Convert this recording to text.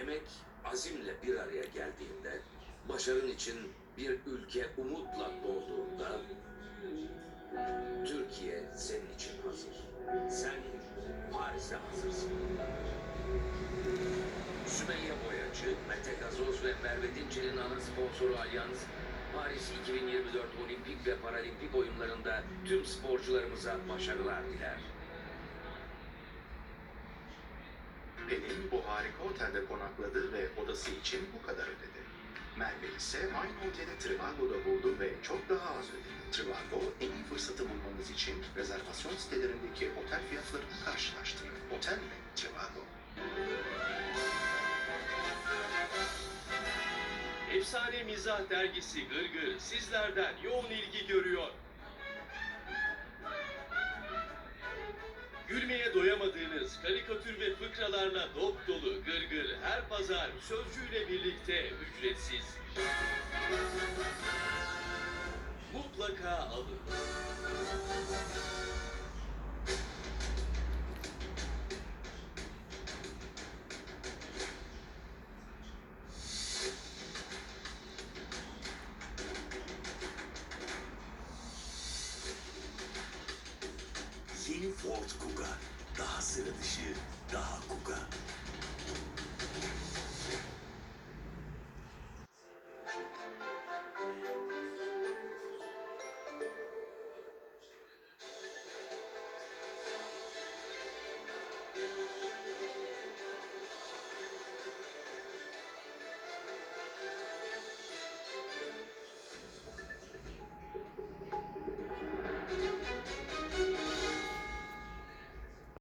emek azimle bir araya geldiğinde, başarın için bir ülke umutla dolduğunda, Türkiye senin için hazır. Sen Paris'e hazırsın. Sümeyye Boyacı, Mete Gazoz ve Merve Dinçer'in ana sponsoru Alyans, Paris 2024 Olimpik ve Paralimpik oyunlarında tüm sporcularımıza başarılar diler. Bu harika otelde konakladı ve odası için bu kadar ödedi. Merve ise aynı oteli Trivago'da buldu ve çok daha az ödedi. Trivago en iyi fırsatı bulmanız için rezervasyon sitelerindeki otel fiyatlarını karşılaştırın. Otel mi? Trivago. Efsane Mizah dergisi Gırgır sizlerden yoğun ilgi görüyor. Gülmeye doyamadığınız karikatür ve fıkralarla dop dolu Gırgır her pazar sözcüğüyle birlikte ücretsiz. Mutlaka alın. Ford Kuga. Daha sıra dışı, daha Kuga.